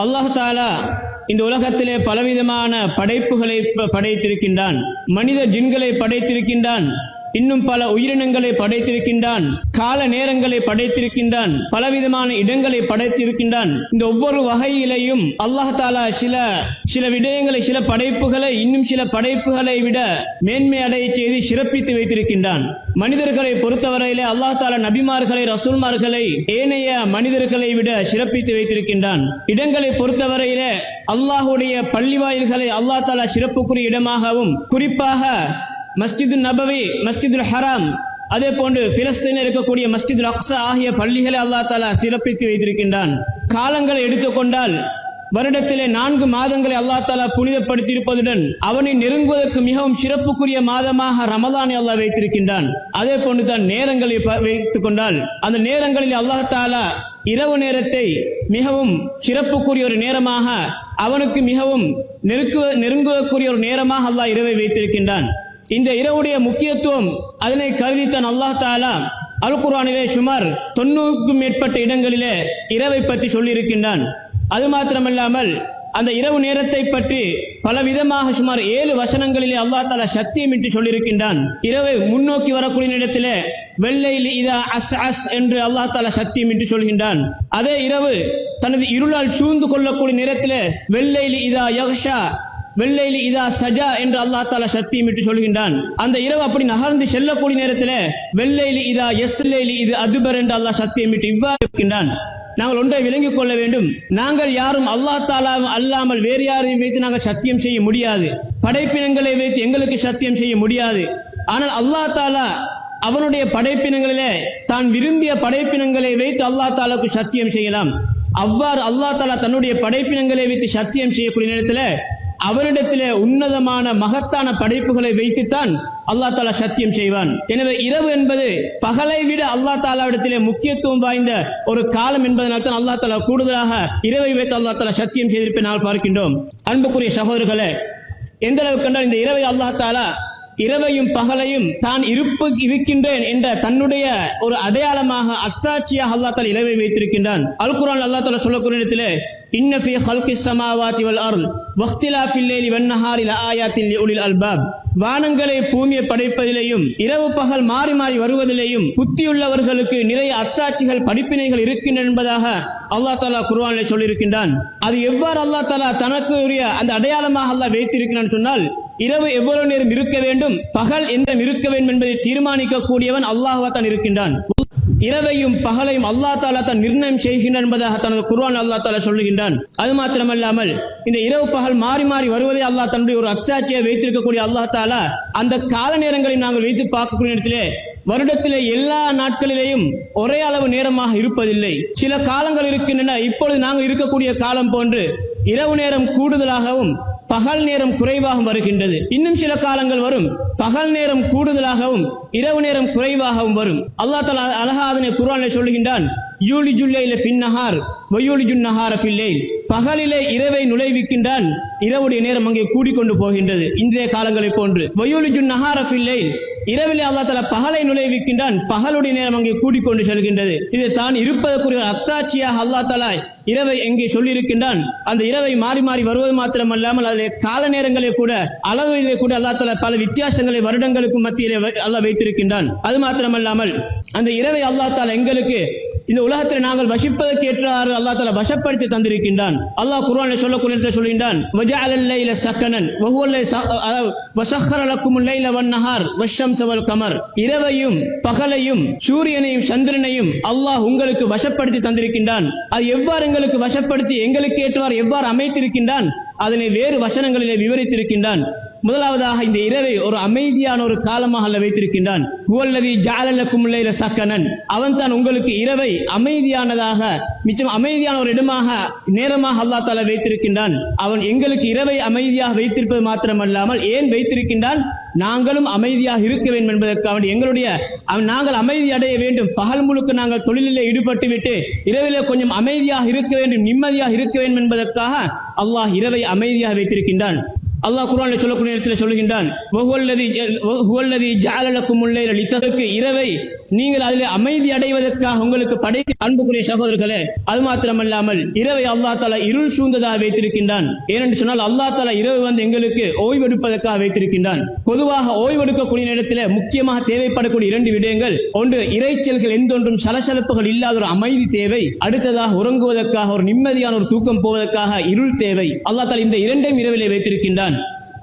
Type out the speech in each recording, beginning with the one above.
அல்லாஹ் தாலா இந்த உலகத்திலே பலவிதமான படைப்புகளை ப- படைத்திருக்கின்றான். மனித ஜின்களை படைத்திருக்கின்றான். இன்னும் பல உயிரினங்களை படைத்திருக்கின்றான். கால நேரங்களை படைத்திருக்கின்றான். பலவிதமான இடங்களை படைத்திருக்கின்றான். இந்த ஒவ்வொரு வகையிலையும் அல்லாஹ் தாலா சில சில விடயங்களை சில படைப்புகளை இன்னும் சில படைப்புகளை விட மேன்மை அடைய செய்து சிறப்பித்து வைத்திருக்கின்றான். மனிதர்களை பொறுத்தவரையிலே அல்லாஹ் தாலா நபிமார்களை ரசூல்மார்களை ஏனைய மனிதர்களை விட சிறப்பித்து வைத்திருக்கின்றான். இடங்களை பொறுத்தவரையிலே அல்லாஹுடைய பள்ளிவாயில்களை அல்லாஹ் தாலா சிறப்புக்குரிய இடமாகவும் குறிப்பாக மஸ்ஜிது நபவி மஸ்ஜிதுல் ஹராம் அதே போன்று பிலஸ்தீனில் இருக்கக்கூடிய மஸ்ஜிதுல் அக்ஸா ஆகிய பள்ளிகளை அல்லாஹ் தாலா சிறப்பித்து வைத்திருக்கின்றான். காலங்களை எடுத்துக்கொண்டால் வருடத்திலே நான்கு மாதங்களை அல்லாஹ் தாலா புனிதப்படுத்தியிருப்பதுடன் அவனை நெருங்குவதற்கு மிகவும் சிறப்புக்குரிய மாதமாக ரமலானை அல்லாஹ் வைத்திருக்கின்றான். அதே போன்று தான் நேரங்களை வைத்துக் கொண்டால் அந்த நேரங்களில் அல்லாஹ் தாலா இரவு நேரத்தை மிகவும் சிறப்புக்குரிய ஒரு நேரமாக அவனுக்கு மிகவும் நெருக்குவ நெருங்குவதற்குரிய ஒரு நேரமாக அல்லாஹ் இரவை வைத்திருக்கின்றான். இந்த இரவுடைய முக்கியத்துவம் அதனை கருதித்தான் அல்லாஹ் தாலா அல் குர்ஆனிலே சுமார் தொண்ணூறுக்கும் மேற்பட்ட இடங்களிலே இரவை பற்றி சொல்லியிருக்கின்றான். அது மாத்திரமல்லாமல் அந்த இரவு நேரத்தை பற்றி பல விதமாக சுமார் ஏழு வசனங்களிலே அல்லாஹ் தாலா என்று சொல்லியிருக்கின்றான். இரவை முன்னோக்கி வரக்கூடிய இடத்திலே வெள்ளையில் இதா அஸ் அஸ் என்று அல்லாஹ் தாலா என்று சொல்கின்றான். அதே இரவு தனது இருளால் சூழ்ந்து கொள்ளக்கூடிய நேரத்திலே வெள்ளையில் இதா யக்ஷா வெள்ளையில் இதா சஜா என்று அல்லாஹ் தாலா சத்தியமிட்டு சொல்கின்றான். அந்த இரவு அப்படி நகர்ந்து செல்லக்கூடிய நேரத்தில் வெள்ளையில் இதா எஸ் இது அதுபர் என்று அல்லாஹ் சத்தியமிட்டு இவ்வாறு இருக்கின்றான் நாங்கள் ஒன்றை விளங்கிக் கொள்ள வேண்டும். நாங்கள் யாரும் அல்லாஹ் தாலா அல்லாமல் வேறு யாரையும் வைத்து நாங்கள் சத்தியம் செய்ய முடியாது. படைப்பினங்களை வைத்து எங்களுக்கு சத்தியம் செய்ய முடியாது. ஆனால் அல்லாஹ் தாலா அவனுடைய படைப்பினங்களிலே தான் விரும்பிய படைப்பினங்களை வைத்து அல்லாஹ் தாலாவுக்கு சத்தியம் செய்யலாம். அவ்வாறு அல்லாஹ் தாலா தன்னுடைய படைப்பினங்களை வைத்து சத்தியம் செய்யக்கூடிய நேரத்தில் அவரிடத்திலே உன்னதமான மகத்தான படைப்புகளை வைத்துத்தான் அல்லாஹ் தாலா சத்தியம் செய்வான். எனவே இரவு என்பது பகலை விட அல்லாஹ் தாலாவிடத்திலே முக்கியத்துவம் வாய்ந்த ஒரு காலம் என்பதனால் தான் அல்லாஹ் தாலா கூடுதலாக இரவை வைத்து அல்லாஹ் தாலா சத்தியம் செய்திருப்பை நாள் பார்க்கின்றோம். அன்புக்குரிய சகோதரர்களே எந்த அளவுக்கு என்றால் இந்த இரவை அல்லாஹ் தாலா இரவையும் பகலையும் தான் இருப்பு இருக்கின்றேன் என்ற தன்னுடைய ஒரு அடையாளமாக அத்தாட்சியாக அல்லாஹ் தாலா இரவை வைத்திருக்கின்றான். அல் அல்லா அல்லாஹ் தாலா சொல்லக்கூடிய இடத்திலே இன்ன ஃபீ ஹல்கிஸ் ஸமாவாதி வல் அர்ல் வக்திலாஃபில் லைலி வன் நஹாரி லஆயாத்தின் அல்பாப் வானங்களை பூமியை படைப்பதிலேயும் இரவு பகல் மாறி மாறி வருவதிலேயும் புத்தியுள்ளவர்களுக்கு நிறைய அத்தாட்சிகள் படிப்பினைகள் இருக்கின்றன என்பதாக அல்லாஹ் தாலா குர்வானில் சொல்லியிருக்கின்றான். அது எவ்வாறு அல்லாஹ் தாலா தனக்கு உரிய அந்த அடையாளமாக அல்லா வைத்திருக்கிறான் சொன்னால் இரவு எவ்வளவு நேரம் இருக்க வேண்டும் பகல் எந்த இருக்க வேண்டும் என்பதை தீர்மானிக்க கூடியவன் அல்லாஹ்வா தான் இருக்கின்றான். இரவையும் பகலையும் அல்லாஹ் தாலா தான் நிர்ணயம் செய்கின்றான் என்பதாக தனது குர்வான் அல்லா தாலா சொல்லுகின்றான் அது மாத்திரமல்லாமல் இந்த இரவு பகல் மாறி மாறி வருவதை அல்லாஹ் தன்னுடைய ஒரு அச்சாட்சியை வைத்திருக்கக்கூடிய அல்லாஹ் தாலா அந்த கால நேரங்களை நாங்கள் வைத்து பார்க்கக்கூடிய இடத்திலே வருடத்திலே எல்லா நாட்களிலேயும் ஒரே அளவு நேரமாக இருப்பதில்லை சில காலங்கள் இருக்கின்றன இப்பொழுது நாங்கள் இருக்கக்கூடிய காலம் போன்று இரவு நேரம் கூடுதலாகவும் பகல் நேரம் குறைவாகவும் வருகின்றது. இன்னும் சில காலங்கள் வரும். பகல் நேரம் கூடுதலாகவும் இரவு நேரம் குறைவாகவும் வரும். அல்லாஹ் தலா அழகா அதனை குரானை சொல்லுகின்றான் யூலி ஜுல்லையில ஃபின்னஹார் வயூலி ஜுன்னஹார ஃபில்லைல். பகலிலே இரவை நுழைவிக்கின்றான் இரவுடைய நேரம் அங்கே கூடிக்கொண்டு போகின்றது. இன்றைய காலங்களைப் போன்று வயூலி ஜுன்னஹார ஃபில்லைல். இரவிலே அல்லாஹ் தலா பகலை நுழைவிக்கின்றான். பகலுடைய நேரம் அங்கே கூடிக்கொண்டு செல்கின்றது. இது தான் இருப்பதற்குரிய அத்தாட்சியாக அல்லாஹ் தலா இரவை எங்கே சொல்லியிருக்கின்றான். அந்த இரவை மாறி மாறி வருவது மாத்திரமல்லாமல் அதில் கால நேரங்களில் கூட அளவிலே கூட அல்லாஹ் தலா பல வித்தியாசங்களை வருடங்களுக்கு மத்தியிலே வை- அல்லாஹ் வைத்திருக்கின்றான். அது மாத்திரமல்லாமல் அந்த இரவை அல்லாஹ் தாலா எங்களுக்கு இந்த உலகத்தில் நாங்கள் வசிப்பதற்கு ஏற்றாறு அல்லாஹ் தலா வசப்படுத்தி தந்திருக்கின்றான். அல்லாஹ் குர்ஆனில் சொல்லக்கூடிய இடத்தில் சொல்கின்றான் வஜஅலல் லைல சக்கனன் வஹுவல் வசஹர லக்குமுல் லைல வன் நஹார் வஷம்ஸ வல் கமர். இரவையும் பகலையும் சூரியனையும் சந்திரனையும் அல்லாஹ் உங்களுக்கு வசப்படுத்தி தந்திருக்கின்றான். அது எவ்வாறு எங்களுக்கு வசப்படுத்தி எங்களுக்கு ஏற்றவாறு எவ்வாறு அமைத்திருக்கின்றான்? அதனை வேறு வசனங்களிலே விவரித்திருக்கின்றான். முதலாவதாக இந்த இரவை ஒரு அமைதியான ஒரு காலமாக அல்ல வைத்திருக்கின்றான். ஹுவல்லதி ஜாலலக்கும் இல்லையில சக்கனன். அவன் தான் உங்களுக்கு இரவை அமைதியானதாக மிச்சம் அமைதியான ஒரு இடமாக நேரமாக அல்லாஹ் தாலா வைத்திருக்கின்றான். அவன் எங்களுக்கு இரவை அமைதியாக வைத்திருப்பது மாத்திரமல்லாமல் ஏன் வைத்திருக்கின்றான்? நாங்களும் அமைதியாக இருக்க வேண்டும் என்பதற்காக எங்களுடைய அவன் நாங்கள் அமைதி அடைய வேண்டும். பகல் முழுக்க நாங்கள் தொழிலிலே ஈடுபட்டு விட்டு இரவிலே கொஞ்சம் அமைதியாக இருக்க வேண்டும் நிம்மதியாக இருக்க வேண்டும் என்பதற்காக அல்லாஹ் இரவை அமைதியாக வைத்திருக்கின்றான். அல்லாஹ் குரான் சொல்லக்கூடிய இடத்துல சொல்லுகின்றான் வஹுவல்லதி ஜ- இரவை நீங்கள் அதில் அமைதி அடைவதற்காக உங்களுக்கு படைத்து அன்புக்குரிய சகோதரர்களே அது மாத்திரமல்லாமல் இரவை அல்லாஹ் தாலா இருள் சூழ்ந்ததாக வைத்திருக்கின்றான். ஏனென்று சொன்னால் அல்லாஹ் தாலா இரவு வந்து எங்களுக்கு ஓய்வெடுப்பதற்காக வைத்திருக்கின்றான். பொதுவாக ஓய்வெடுக்கக்கூடிய நேரத்தில் முக்கியமாக தேவைப்படக்கூடிய இரண்டு விடயங்கள் ஒன்று இறைச்சல்கள் எந்தொன்றும் சலசலப்புகள் இல்லாத ஒரு அமைதி தேவை அடுத்ததாக உறங்குவதற்காக ஒரு நிம்மதியான ஒரு தூக்கம் போவதற்காக இருள் தேவை. அல்லாஹ் தாலா இந்த இரண்டையும் இரவிலே வைத்திருக்கின்றான்.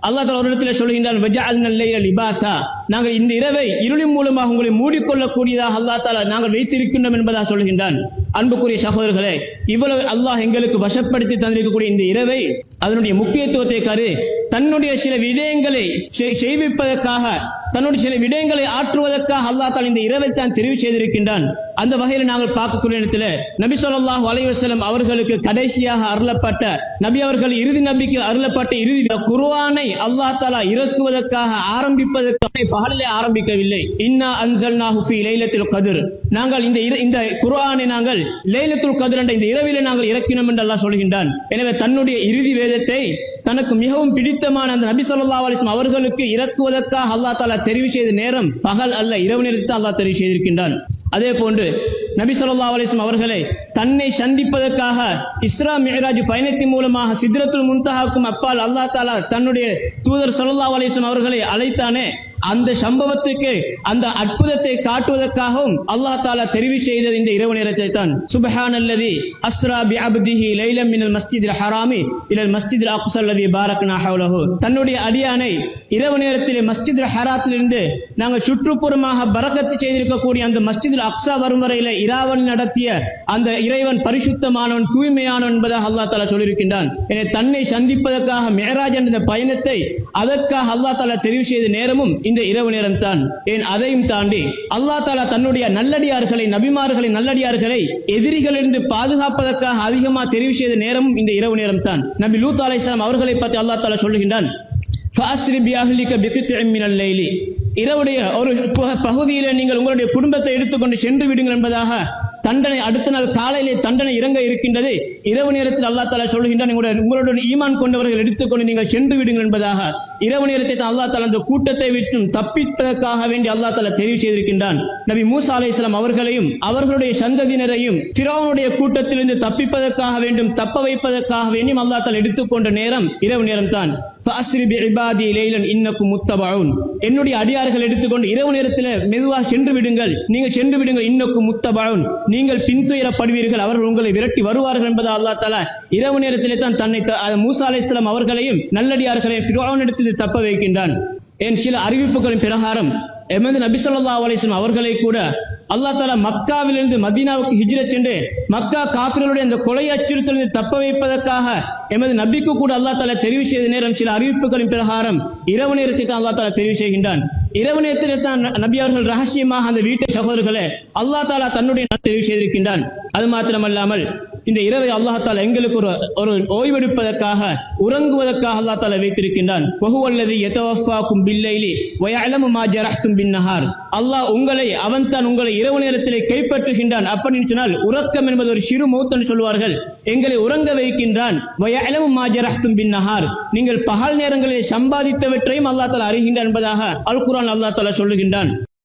அல்லாஹ் தலா ஒரு இடத்துல சொல்லுகின்றான் வஜஅல்னல் லைல லிபாசா நாங்கள் இந்த இரவை இருளின் மூலமாக உங்களை மூடிக்கொள்ளக்கூடியதாக அல்லாஹ் தாலா நாங்கள் வைத்திருக்கின்றோம் என்பதாக சொல்கின்றான் அன்புக்குரிய சகோதரர்களே இவ்வளவு அல்லாஹ் எங்களுக்கு வசப்படுத்தி தந்திருக்கக்கூடிய இந்த இரவை அதனுடைய முக்கியத்துவத்தை கரு. தன்னுடைய சில விடயங்களை செய்- செய்விப்பதற்காக தன்னுடைய சில விடயங்களை ஆற்றுவதற்காக அல்லாஹ் தால் இந்த இரவை தான் தெரிவு செய்திருக்கின்றான். அந்த வகையில் நாங்கள் பார்க்கக்கூடிய இடத்துல நபி ஸல்லல்லாஹு அலைவசலம் அவர்களுக்கு கடைசியாக அருளப்பட்ட நபி அவர்கள் இறுதி நபிக்கு அருளப்பட்ட இறுதி குர்ஆனை அல்லா தாலா இறக்குவதற்காக ஆரம்பிப்பதற்கு பகலிலே ஆரம்பிக்கவில்லை. இன்னா அன்சல் நாஹுஃபி லைலத்தில் கதிர். நாங்கள் இந்த இர- இந்த குர்ஆனை நாங்கள் லைலத்துல் கதிர் என்ற இந்த இரவிலே நாங்கள் இறக்கினோம் என்று அல்லாஹ் சொல்கின்றான். எனவே தன்னுடைய இறுதி வேதத்தை தனக்கு மிகவும் பிடித்தமான அந்த நபி சொல்லா அலிஸ்லாம் அவர்களுக்கு இறக்குவதற்காக அல்லாஹ் தாலா தெரிவு செய்த நேரம் பகல் அல்ல இரவு நேரத்தில் அல்லாஹ் தெரிவு செய்திருக்கின்றான். அதே போன்று நபி சொல்லா அலிஸ்லாம் அவர்களை தன்னை சந்திப்பதற்காக இஸ்ரா மிஹ்ராஜ் பயணத்தின் மூலமாக சித்ரத்துல் முன்தஹாக்கும் அப்பால் அல்லாஹ் தாலா தன்னுடைய தூதர் ஸல்லல்லாஹு அலிஸ்லாம் அவர்களை அழைத்தானே அந்த சம்பவத்துக்கு அந்த அற்புதத்தை காட்டுவதற்காகவும் அல்லாஹ் தாலா தெரிவு செய்தது இந்த இரவு நேரத்தை தான் சுபஹானல்லதி அஸ்ரா பி அப்திஹி லைலம் மினல் மஸ்ஜிதில் ஹராமி இலல் மஸ்ஜிதில் அக்ஸல்லதி பாரக்னா ஹவுலஹு. தன்னுடைய அடியானை இரவு நேரத்தில் மஸ்ஜித் ஹராத்திலிருந்து நாங்கள் சுற்றுப்புறமாக பரக்கத்து செய்திருக்கக்கூடிய அந்த மஸ்ஜித் அக்ஸா வரும் வரையில இராவன் நடத்திய அந்த இறைவன் பரிசுத்தமானவன் தூய்மையானவன் என்பதாக அல்லாஹ் தாலா சொல்லியிருக்கின்றான். என தன்னை சந்திப்பதற்காக மேராஜ் என்ற பயணத்தை அதற்காக அல்லாஹ் தாலா தெரிவு செய்த நேரமும் இந்த இரவு நேரம் தான் ஏன் அதையும் தாண்டி அல்லாஹ் தாலா தன்னுடைய நல்லடியார்களை நபிமார்களை நல்லடியார்களை எதிரிகளிலிருந்து பாதுகாப்பதற்காக அதிகமாக தெரிவு செய்த நேரமும் இந்த இரவு நேரம் தான் நபி லூத் அலைஹிஸ்ஸலாம் அவர்களை பற்றி அல்லாஹ் தாலா சொல்லுகின்றான் இரவுடைய ஒரு பகுதியில நீங்கள் உங்களுடைய குடும்பத்தை எடுத்துக்கொண்டு சென்று விடுங்கள் என்பதாக தண்டனை அடுத்த நாள் காலையிலே தண்டனை இறங்க இருக்கின்றது. இரவு நேரத்தில் அல்லா தாலா சொல்கின்றான் உங்களுடன் உங்களுடைய ஈமான் கொண்டவர்கள் எடுத்துக்கொண்டு நீங்கள் சென்று விடுங்கள் என்பதாக. இரவு நேரத்தை தான் அல்லா தாலா அந்த கூட்டத்தை விட்டும் தப்பிப்பதற்காக வேண்டி அல்லா தாலா தெரிவு செய்திருக்கின்றான். நபி மூசா அலைஹிஸ்ஸலாம் அவர்களையும் அவர்களுடைய சந்ததியினரையும் ஃபிரௌனுடைய கூட்டத்திலிருந்து தப்பிப்பதற்காக வேண்டும் தப்ப வைப்பதற்காக வேண்டியும் அல்லா தாலா எடுத்துக்கொண்ட நேரம் இரவு நேரம் தான் என்னுடைய அடியார்கள் எடுத்துக்கொண்டு இரவு நேரத்தில் மெதுவாக சென்று விடுங்கள். நீங்கள் சென்று விடுங்கள் இன்னக்கும் முத்தபவுன் நீங்கள் பின்துயரப்படுவீர்கள் அவர்கள் உங்களை விரட்டி வருவார்கள் என்பதை அல்லா தஆலா இரவு நேரத்திலே தான் தன்னை த- அஹ் மூசா அலைஹிஸ்ஸலாம் அவர்களையும் நல்லடியார்களையும் ஃபிரௌனிடத்தில் தப்ப வைக்கின்றான். என் சில அறிவிப்புகளின் பிரகாரம் எமது நபி ஸல்லல்லாஹு அலைஹி அவர்களை கூட அல்லா தாலா மக்காவிலிருந்து மதீனாவுக்கு ஹிஜ்ரத் சென்று மக்கா காஃபிர்களுடைய அந்த கொலை அச்சுறுத்தலிருந்து தப்ப வைப்பதற்காக எமது நபிக்கு கூட அல்லா தாலா தெரிவு செய்த நேரம் சில அறிவிப்புகளின் பிரகாரம் இரவு நேரத்தை தான் அல்லா தாலா தெரிவு செய்கின்றான். இரவு நேரத்தில் தான் நபி அவர்கள் ரகசியமாக அந்த வீட்டு சகோதரர்களை அல்லா தாலா தன்னுடைய தெரிவு செய்திருக்கின்றான். அது மாத்திரமல்லாமல் இந்த இரவை அல்லாஹ் எங்களுக்கு ஒரு ஒரு ஓய்வெடுப்பதற்காக உறங்குவதற்காக அல்லாஹ் தாலா வைத்திருக்கின்றான். வஹுவல்லதி யதவஃபாக்கும் பில்லைலி வயஅலமு மா ஜரஹ்தும் பின்னஹார். அல்லாஹ் உங்களை அவன் தான் உங்களை இரவு நேரத்திலே கைப்பற்றுகின்றான். அப்படின்னு சொன்னால் உறக்கம் என்பது ஒரு சிறு மௌத்தன் சொல்வார்கள் எங்களை உறங்க வைக்கின்றான். வயஅலமு மா ஜரஹ்தும் பின்னஹார். நீங்கள் பகல் நேரங்களில் சம்பாதித்தவற்றையும் அல்லாஹ் தாலா அறிகின்றான் என்பதாக அல் குரான் அல்லாஹ் தாலா சொல்லுகின்றான்.